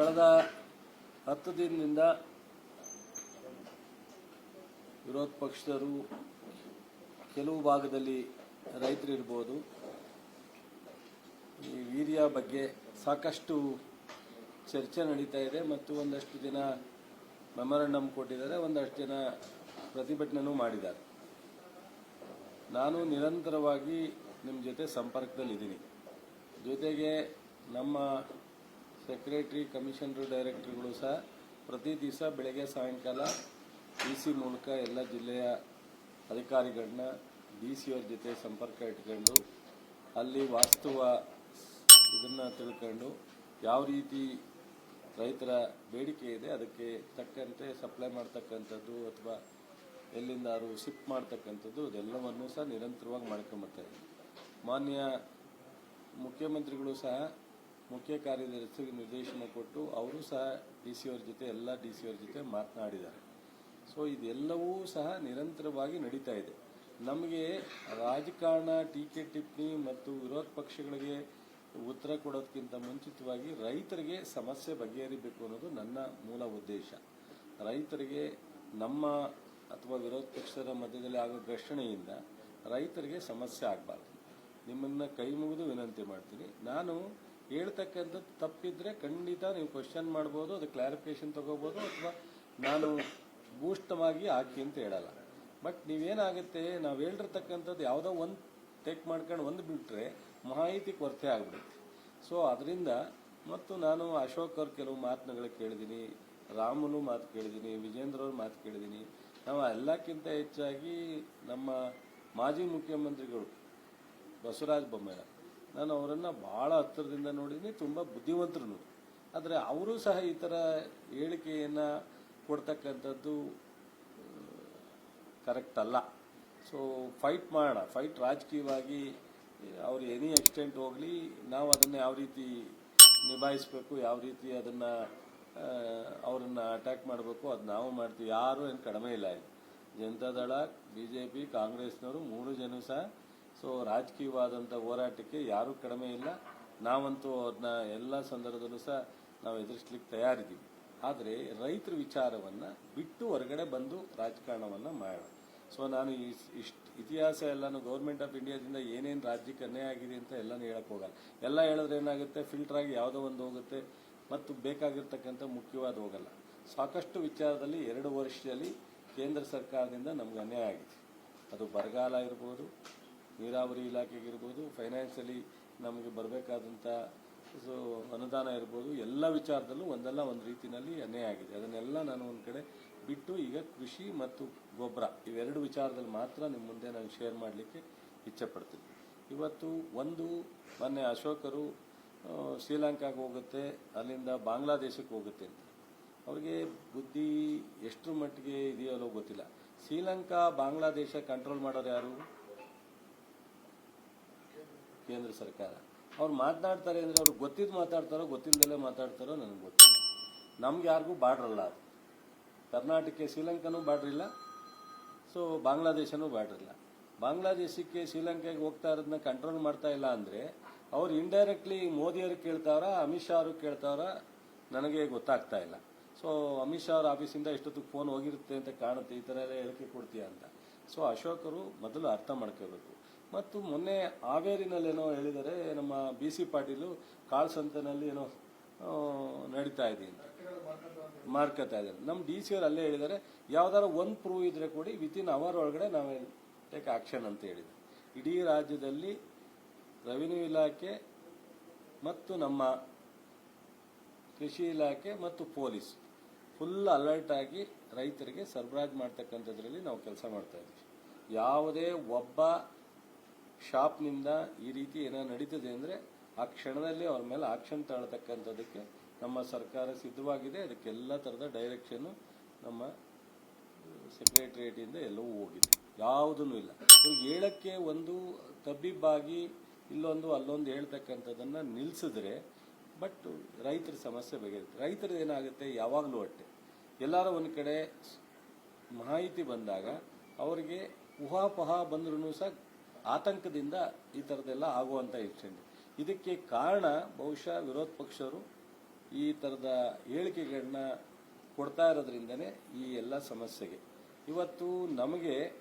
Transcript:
ಕಳೆದ ಹತ್ತು ದಿನದಿಂದ ವಿರೋಧ ಪಕ್ಷದರು ಕೆಲವು ಭಾಗದಲ್ಲಿ ರೈತರಿರ್ಬೋದು. ಈ ವೀರ್ಯ ಬಗ್ಗೆ ಸಾಕಷ್ಟು ಚರ್ಚೆ ನಡೀತಾ ಇದೆ ಮತ್ತು ಒಂದಷ್ಟು ಜನ ಮೆಮೊರಂಡಮ್ ಕೊಟ್ಟಿದ್ದಾರೆ, ಒಂದಷ್ಟು ಜನ ಪ್ರತಿಭಟನೆನೂ ಮಾಡಿದ್ದಾರೆ. ನಾನು ನಿರಂತರವಾಗಿ ನಿಮ್ಮ ಜೊತೆ ಸಂಪರ್ಕದಲ್ಲಿದ್ದೀನಿ. ಜೊತೆಗೆ ನಮ್ಮ ಸೆಕ್ರೆಟರಿ, ಕಮಿಷನರ್, ಡೈರೆಕ್ಟರ್ಗಳು ಸಹ ಪ್ರತಿ ದಿವಸ ಬೆಳಗ್ಗೆ, ಸಾಯಂಕಾಲ ಡಿ ಸಿ ಮೂಲಕ ಎಲ್ಲ ಜಿಲ್ಲೆಯ ಅಧಿಕಾರಿಗಳನ್ನ ಡಿ ಸಿ ಅವ್ರ ಜೊತೆ ಸಂಪರ್ಕ ಇಟ್ಕೊಂಡು ಅಲ್ಲಿ ವಾಸ್ತವ ಇದನ್ನು ತಿಳ್ಕೊಂಡು ಯಾವ ರೀತಿ ರೈತರ ಬೇಡಿಕೆ ಇದೆ, ಅದಕ್ಕೆ ತಕ್ಕಂತೆ ಸಪ್ಲೈ ಮಾಡ್ತಕ್ಕಂಥದ್ದು ಅಥವಾ ಎಲ್ಲಿಂದಾರು ಶಿಫ್ಟ್ ಮಾಡ್ತಕ್ಕಂಥದ್ದು ಅದೆಲ್ಲವನ್ನೂ ಸಹ ನಿರಂತರವಾಗಿ ಮಾಡ್ಕೊಂಬರ್ತಾರೆ ಮಾನ್ಯ ಮುಖ್ಯಮಂತ್ರಿಗಳು ಸಹ ಮುಖ್ಯ ಕಾರ್ಯದರ್ಶಿಗೆ ನಿರ್ದೇಶನ ಕೊಟ್ಟು ಅವರು ಸಹ ಡಿ ಸಿ ಅವ್ರ ಜೊತೆ, ಎಲ್ಲ ಡಿ ಸಿ ಅವ್ರ ಜೊತೆ ಮಾತನಾಡಿದ್ದಾರೆ. ಸೊ ಇದೆಲ್ಲವೂ ಸಹ ನಿರಂತರವಾಗಿ ನಡೀತಾ ಇದೆ. ನಮಗೆ ರಾಜಕಾರಣ, ಟೀಕೆ ಟಿಪ್ಪಣಿ ಮತ್ತು ವಿರೋಧ ಪಕ್ಷಗಳಿಗೆ ಉತ್ತರ ಕೊಡೋದಕ್ಕಿಂತ ಮುಂಚಿತವಾಗಿ ರೈತರಿಗೆ ಸಮಸ್ಯೆ ಬಗೆಹರಿಬೇಕು ಅನ್ನೋದು ನನ್ನ ಮೂಲ ಉದ್ದೇಶ. ರೈತರಿಗೆ ನಮ್ಮ ಅಥವಾ ವಿರೋಧ ಪಕ್ಷದ ಮಧ್ಯದಲ್ಲಿ ಆಗೋ ಘರ್ಷಣೆಯಿಂದ ರೈತರಿಗೆ ಸಮಸ್ಯೆ ಆಗಬಾರ್ದು. ನಿಮ್ಮನ್ನ ಕೈ ಮುಗಿದು ವಿನಂತಿ ಮಾಡ್ತೀನಿ. ನಾನು ಹೇಳ್ತಕ್ಕಂಥದ್ದು ತಪ್ಪಿದ್ರೆ ಖಂಡಿತ ನೀವು ಕ್ವಶನ್ ಮಾಡ್ಬೋದು, ಅದು ಕ್ಲಾರಿಫಿಕೇಶನ್ ತಗೋಬೋದು ಅಥವಾ ನಾನು ಭೂಷ್ಟವಾಗಿ ಹಾಕಿ ಅಂತ ಹೇಳಲ್ಲ. ಬಟ್ ನೀವೇನಾಗುತ್ತೆ, ನಾವು ಹೇಳಿರ್ತಕ್ಕಂಥದ್ದು ಯಾವುದೋ ಒಂದು ಟೇಕ್ ಮಾಡ್ಕೊಂಡು ಒಂದು ಬಿಟ್ಟರೆ ಮಾಹಿತಿ ಕೊರತೆ ಆಗ್ಬಿಡುತ್ತೆ. ಸೊ ಅದರಿಂದ ಮತ್ತು ನಾನು ಅಶೋಕ್ ಅವ್ರ ಕೆಲವು ಮಾತುಗಳು ಕೇಳಿದ್ದೀನಿ, ರಾಮನು ಮಾತು ಕೇಳಿದ್ದೀನಿ, ವಿಜೇಂದ್ರ ಅವ್ರ ಮಾತು ಕೇಳಿದ್ದೀನಿ. ನಾವು ಎಲ್ಲಕ್ಕಿಂತ ಹೆಚ್ಚಾಗಿ ನಮ್ಮ ಮಾಜಿ ಮುಖ್ಯಮಂತ್ರಿಗಳು, ಬಸವರಾಜ ಬೊಮ್ಮಾಯಿ ನಾನು ಅವರನ್ನು ಭಾಳ ಹತ್ತಿರದಿಂದ ನೋಡಿದ್ದೀನಿ, ತುಂಬ ಬುದ್ಧಿವಂತರು ಆದರೆ ಅವರು ಸಹ ಈ ಥರ ಹೇಳಿಕೆಯನ್ನು ಕೊಡ್ತಕ್ಕಂಥದ್ದು ಕರೆಕ್ಟ್ ಅಲ್ಲ. ಸೊ ಫೈಟ್ ಮಾಡೋಣ ಫೈಟ್ ರಾಜಕೀಯವಾಗಿ ಅವ್ರು ಎನಿ ಎಕ್ಸ್ಟೆಂಟ್ ಹೋಗಲಿ, ನಾವು ಅದನ್ನು ಯಾವ ರೀತಿ ನಿಭಾಯಿಸಬೇಕು, ಯಾವ ರೀತಿ ಅದನ್ನು ಅವರನ್ನು ಅಟ್ಯಾಕ್ ಮಾಡಬೇಕು, ಅದು ನಾವು ಮಾಡ್ತೀವಿ. ಯಾರು ಏನು ಕಡಿಮೆ ಇಲ್ಲಿ. ಜನತಾದಳ ಬಿ ಜೆ ಪಿ ಕಾಂಗ್ರೆಸ್ನವರು ಮೂರು ಜನ ಸಹ ಸೊ ರಾಜಕೀಯವಾದಂಥ ಹೋರಾಟಕ್ಕೆ ಯಾರೂ ಕಡಿಮೆ ಇಲ್ಲ. ನಾವಂತೂ ಅವ್ರನ್ನ ಎಲ್ಲ ಸಂದರ್ಭದಲ್ಲೂ ಸಹ ನಾವು ಎದುರಿಸ್ಲಿಕ್ಕೆ ತಯಾರಿದ್ದೀವಿ. ಆದರೆ ರೈತರ ವಿಚಾರವನ್ನು ಬಿಟ್ಟು ಹೊರಗಡೆ ಬಂದು ರಾಜಕಾರಣವನ್ನು ಮಾಡೋಣ. ಸೊ ನಾನು ಇಷ್ಟು ಇತಿಹಾಸ ಎಲ್ಲಾನು ಗೌರ್ಮೆಂಟ್ ಆಫ್ ಇಂಡಿಯಾದಿಂದ ಏನೇನು ರಾಜ್ಯಕ್ಕೆ ಅನ್ಯಾಯ ಆಗಿದೆ ಅಂತ ಎಲ್ಲಾನು ಹೇಳಕ್ ಹೋಗಲ್ಲ. ಎಲ್ಲ ಹೇಳಿದ್ರೆ ಏನಾಗುತ್ತೆ? ಫಿಲ್ಟರ್ ಆಗಿ ಯಾವುದೋ ಒಂದು ಹೋಗುತ್ತೆ. ಮತ್ತು ಬೇಕಾಗಿರ್ತಕ್ಕಂಥ ಮುಖ್ಯವಾದ ಹೋಗಲ್ಲ. ಸಾಕಷ್ಟು ವಿಚಾರದಲ್ಲಿ ಎರಡು ವರ್ಷದಲ್ಲಿ ಕೇಂದ್ರ ಸರ್ಕಾರದಿಂದ ನಮ್ಗೆ ಅನ್ಯಾಯ ಆಗಿದೆ. ಅದು ಬರಗಾಲ ಇರ್ಬೋದು ನೀರಾವರಿ ಇಲಾಖೆಗಿರ್ಬೋದು ಫೈನಾನ್ಷಿಯಲಿ ನಮಗೆ ಬರಬೇಕಾದಂಥ ಸೊ ಅನುದಾನ ಇರ್ಬೋದು, ಎಲ್ಲ ವಿಚಾರದಲ್ಲೂ ಒಂದಲ್ಲ ಒಂದು ರೀತಿಯಲ್ಲಿ ಅನ್ಯಾಯ ಆಗಿದೆ. ಅದನ್ನೆಲ್ಲ ನಾನು ಒಂದು ಕಡೆ ಬಿಟ್ಟು ಈಗ ಕೃಷಿ ಮತ್ತು ಗೊಬ್ಬರ ಇವೆರಡು ವಿಚಾರದಲ್ಲಿ ಮಾತ್ರ ನಿಮ್ಮ ಮುಂದೆ ನಾನು ಶೇರ್ ಮಾಡಲಿಕ್ಕೆ ಇಚ್ಛೆಪಡ್ತೀನಿ. ಇವತ್ತು ಒಂದು ಮೊನ್ನೆ ಅಶೋಕರು ಶ್ರೀಲಂಕಾಗೆ ಹೋಗುತ್ತೆ, ಅಲ್ಲಿಂದ ಬಾಂಗ್ಲಾದೇಶಕ್ಕೆ ಹೋಗುತ್ತೆ ಅಂತ. ಅವ್ರಿಗೆ ಬುದ್ಧಿ ಎಷ್ಟರ ಮಟ್ಟಿಗೆ ಇದೆಯೋಲ್ಲೋ ಗೊತ್ತಿಲ್ಲ. ಶ್ರೀಲಂಕಾ, ಬಾಂಗ್ಲಾದೇಶ ಕಂಟ್ರೋಲ್ ಮಾಡೋರು ಯಾರು? ಕೇಂದ್ರ ಸರ್ಕಾರ. ಅವ್ರು ಮಾತನಾಡ್ತಾರೆ ಅಂದರೆ ಅವ್ರು ಗೊತ್ತಿದ್ದು ಮಾತಾಡ್ತಾರೋ ಗೊತ್ತಿಲ್ಲದಲ್ಲೇ ಮಾತಾಡ್ತಾರೋ ನನಗೆ ಗೊತ್ತಿಲ್ಲ. ನಮ್ಗೆ ಯಾರಿಗೂ ಬಾರ್ಡ್ರ್ ಅಲ್ಲ ಅದು. ಕರ್ನಾಟಕಕ್ಕೆ ಶ್ರೀಲಂಕಾನೂ ಇಲ್ಲ, ಸೊ ಬಾಂಗ್ಲಾದೇಶನೂ ಬಾರ್ಡ್ರ್ ಇಲ್ಲ. ಬಾಂಗ್ಲಾದೇಶಕ್ಕೆ ಶ್ರೀಲಂಕಾಗೆ ಹೋಗ್ತಾ ಇರೋದನ್ನ ಕಂಟ್ರೋಲ್ ಮಾಡ್ತಾ ಇಲ್ಲ ಅಂದರೆ ಅವ್ರು ಇಂಡೈರೆಕ್ಟ್ಲಿ ಮೋದಿಯವರು ಕೇಳ್ತಾವ್ರ, ಅಮಿತ್ ಶಾ ಅವರು ಕೇಳ್ತಾವ್ರ, ನನಗೆ ಗೊತ್ತಾಗ್ತಾ ಇಲ್ಲ. ಸೊ ಅಮಿತ್ ಶಾ ಅವ್ರ ಆಫೀಸಿಂದ ಎಷ್ಟೊತ್ತಿಗೆ ಫೋನ್ ಹೋಗಿರುತ್ತೆ ಅಂತ ಕಾಣುತ್ತೆ, ಈ ಥರ ಎಲ್ಲ ಹೇಳಿಕೆ ಕೊಡ್ತೀಯ ಅಂತ. ಸೊ ಅಶೋಕರು ಮೊದಲು ಅರ್ಥ ಮಾಡ್ಕೋಬೇಕು. ಮತ್ತು ಮೊನ್ನೆ ಹಾವೇರಿನಲ್ಲೇನೋ ಹೇಳಿದರೆ ನಮ್ಮ ಬಿ ಸಿ ಪಾಟೀಲು ಕಾಳ್ಸಂತನಲ್ಲಿ ಏನೋ ಆ, ನಡೀತಾ ಇದೆ ಅಂತ. ಮಾರ್ಕತಾ ಇದ್ದಾರೆ ನಮ್ಮ ಡಿ ಸಿ ಅವರು ಅಲ್ಲೇ ಹೇಳಿದ್ದಾರೆ ಯಾವ್ದಾರ ಒಂದು ಪ್ರೂವ್ ಇದ್ರೆ ಕೊಡಿ ವಿತಿನ್ ಅವರ್ ಒಳಗಡೆ ನಾವು ಟೇಕ್ ಆಕ್ಷನ್ ಅಂತ ಹೇಳಿದ್ವಿ. ಇಡೀ ರಾಜ್ಯದಲ್ಲಿ ರೆವಿನ್ಯೂ ಇಲಾಖೆ ಮತ್ತು ನಮ್ಮ ಕೃಷಿ ಇಲಾಖೆ ಮತ್ತು ಪೊಲೀಸ್ ಫುಲ್ ಅಲರ್ಟ್ ಆಗಿ ರೈತರಿಗೆ ಸರಬರಾಜು ಮಾಡ್ತಕ್ಕಂಥದ್ರಲ್ಲಿ ನಾವು ಕೆಲಸ ಮಾಡ್ತಾ ಇದ್ದೀವಿ ಯಾವುದೇ ಒಬ್ಬ ಶಾಪ್ನಿಂದ ಈ ರೀತಿ ಏನೋ ನಡೀತದೆ ಅಂದರೆ ಆ ಕ್ಷಣದಲ್ಲಿ ಅವ್ರ ಮೇಲೆ ಆಕ್ಷನ್ ತಾಳತಕ್ಕಂಥದಕ್ಕೆ ನಮ್ಮ ಸರ್ಕಾರ ಸಿದ್ಧವಾಗಿದೆ. ಅದಕ್ಕೆಲ್ಲ ಥರದ ಡೈರೆಕ್ಷನ್ನು ನಮ್ಮ ಸೆಕ್ರೆಟರಿಯೇಟಿಂದ ಎಲ್ಲವೂ ಹೋಗಿದೆ. ಯಾವುದೂ ಇಲ್ಲ. ಇವ್ರಿಗೆ ಹೇಳಕ್ಕೆ ಒಂದು ತಬ್ಬಿಬ್ಬಾಗಿ ಇಲ್ಲೊಂದು ಅಲ್ಲೊಂದು ಹೇಳ್ತಕ್ಕಂಥದ್ದನ್ನು ನಿಲ್ಲಿಸಿದ್ರೆ ಬಟ್ ರೈತರ ಸಮಸ್ಯೆ ಬಗೆಹರುತ್ತೆ ರೈತರದ್ದು ಏನಾಗುತ್ತೆ? ಯಾವಾಗಲೂ ಅಟ್ಟೆ. ಎಲ್ಲರೂ ಒಂದು ಕಡೆ ಮಾಹಿತಿ ಬಂದಾಗ ಅವರಿಗೆ ಊಹಾಪಹ ಬಂದ್ರೂ ಸಹ ಆತಂಕದಿಂದ ಈ ಥರದ್ದೆಲ್ಲ ಆಗುವಂಥ ಇಚ್ಛೆ ಇದಕ್ಕೆ ಕಾರಣ ಬಹುಶಃ ವಿರೋಧ ಪಕ್ಷರು ಈ ಥರದ ಹೇಳಿಕೆಗಳನ್ನ ಕೊಡ್ತಾ ಇರೋದ್ರಿಂದನೇ ಈ ಎಲ್ಲ ಸಮಸ್ಯೆಗೆ. ಇವತ್ತು ನಮಗೆ